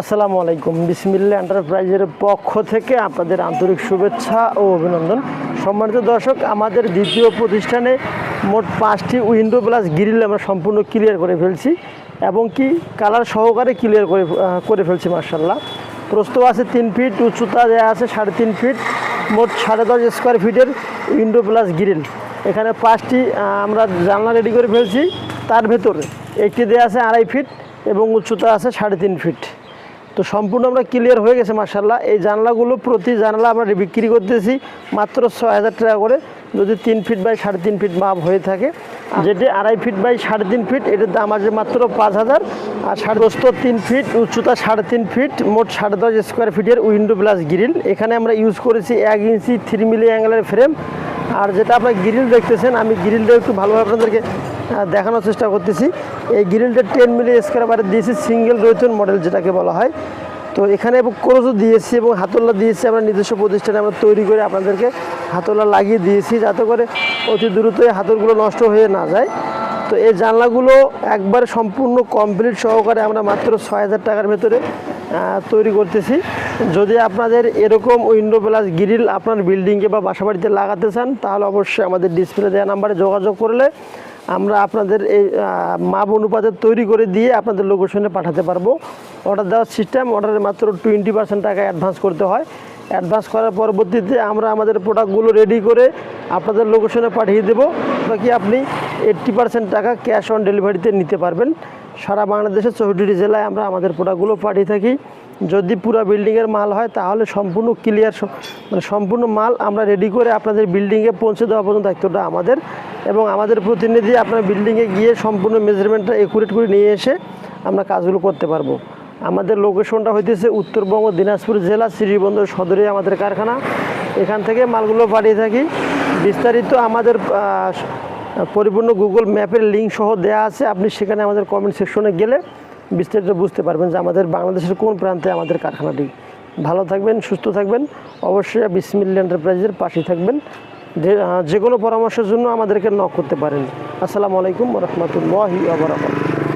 আসসালামু আলাইকুম। বিসমিল্লা এন্টারপ্রাইজের পক্ষ থেকে আপনাদের আন্তরিক শুভেচ্ছা ও অভিনন্দন। সম্মানিত দর্শক, আমাদের দ্বিতীয় প্রতিষ্ঠানে মোট পাঁচটি উইন্ডো প্লাস গ্রিল আমরা সম্পূর্ণ ক্লিয়ার করে ফেলছি এবং কি কালার সহকারে ক্লিয়ার করে করে ফেলছি মার্শাল্লাহ প্রস্থ আছে তিন ফিট, উচ্চতা দেওয়া আছে সাড়ে তিন ফিট, মোট সাড়ে দশ স্কোয়ার ফিটের উইন্ডো প্লাস গ্রিল। এখানে পাঁচটি আমরা জানলা রেডি করে ফেলছি। তার ভেতরে একটি দেওয়া আছে আড়াই ফিট এবং উচ্চতা আছে সাড়ে তিন ফিট। তো সম্পূর্ণ আমরা ক্লিয়ার হয়ে গেছে মার্শাল্লাহ এই জানলাগুলো প্রতি জানলা আমরা বিক্রি করতেছি মাত্র ছয় হাজার টাকা করে। যদি তিন ফিট বাই সাড়ে তিন ফিট মাপ হয়ে থাকে, যেটি আড়াই ফিট বাই সাড়ে তিন ফিট, এটার দাম আছে মাত্র পাঁচ হাজার। আর সাড়ে প্রস্থ তিন ফিট, উচ্চতা সাড়ে তিন ফিট, মোট সাড়ে দশ স্কোয়ার ফিটের উইন্ডো প্লাস গ্রিল এখানে আমরা ইউজ করেছি এক ইঞ্চি থ্রি মিলি অ্যাঙ্গেলের ফ্রেম আর যেটা আপনার গ্রিল দেখতেছেন, আমি গ্রিলটা একটু ভালোভাবে আপনাদেরকে দেখানোর চেষ্টা করতেছি। এই গ্রিলটা টেন মিলি স্কোয়ার দিয়েছি সিঙ্গেল রৈতন মডেল যেটাকে বলা হয়। তো এখানে ক্রোজও দিয়েছি এবং হাতল্লা দিয়েছি আমরা নিজস্ব প্রতিষ্ঠানে, আমরা তৈরি করে আপনাদেরকে হাতল্লা লাগিয়ে দিয়েছি যাতে করে অতি দ্রুতই হাতলগুলো নষ্ট হয়ে না যায়। তো এই জানলাগুলো একবার সম্পূর্ণ কমপ্লিট সহকারে আমরা মাত্র ছয় হাজার টাকার ভেতরে তৈরি করতেছি। যদি আপনাদের এরকম উইন্ডো প্লাস গ্রিল আপনার বিল্ডিংয়ে বা বাসাবাড়িতে লাগাতে চান, তাহলে অবশ্যই আমাদের ডিসপ্লে দেওয়া নাম্বারে যোগাযোগ করলে আমরা আপনাদের এই মাপ অনুপাতে তৈরি করে দিয়ে আপনাদের লোকেশনে পাঠাতে পারব। অর্ডার দেওয়ার সিস্টেম অর্ডারে মাত্র টোয়েন্টি পার্সেন্ট টাকা অ্যাডভান্স করতে হয়। অ্যাডভান্স করার পরবর্তীতে আমরা আমাদের প্রোডাক্টগুলো রেডি করে আপনাদের লোকেশনে পাঠিয়ে দেবো। বাকি আপনি এইট্টি পার্সেন্ট টাকা ক্যাশ অন ডেলিভারিতে নিতে পারবেন। সারা বাংলাদেশের চৌষট্টি জেলায় আমরা আমাদের প্রোডাক্টগুলো পাঠিয়ে থাকি। যদি পুরো বিল্ডিংয়ের মাল হয়, তাহলে সম্পূর্ণ ক্লিয়ার মানে সম্পূর্ণ মাল আমরা রেডি করে আপনাদের বিল্ডিংয়ে পৌঁছে দেওয়া পর্যন্ত দায়িত্বটা আমাদের। এবং আমাদের প্রতিনিধি আপনার বিল্ডিংয়ে গিয়ে সম্পূর্ণ মেজারমেন্টটা একুরেট করে নিয়ে এসে আমরা কাজগুলো করতে পারব। আমাদের লোকেশনটা হইতেছে উত্তরবঙ্গ, দিনাজপুর জেলা, শ্রীবন্দর সদরে আমাদের কারখানা। এখান থেকে মালগুলো পাঠিয়ে থাকি। বিস্তারিত আমাদের পরিপূর্ণ গুগল ম্যাপের লিঙ্ক সহ দেওয়া আছে। আপনি সেখানে আমাদের কমেন্ট সেকশনে গেলে বিস্তারিত বুঝতে পারবেন যে আমাদের বাংলাদেশের কোন প্রান্তে আমাদের কারখানাটি। ভালো থাকবেন, সুস্থ থাকবেন। অবশ্যই বিসমিল্লা এন্টারপ্রাইজের পাশে থাকবেন। যে কোনো পরামর্শের জন্য আমাদেরকে নক করতে পারেন। আসসালামু আলাইকুম রহমতুল্লাহি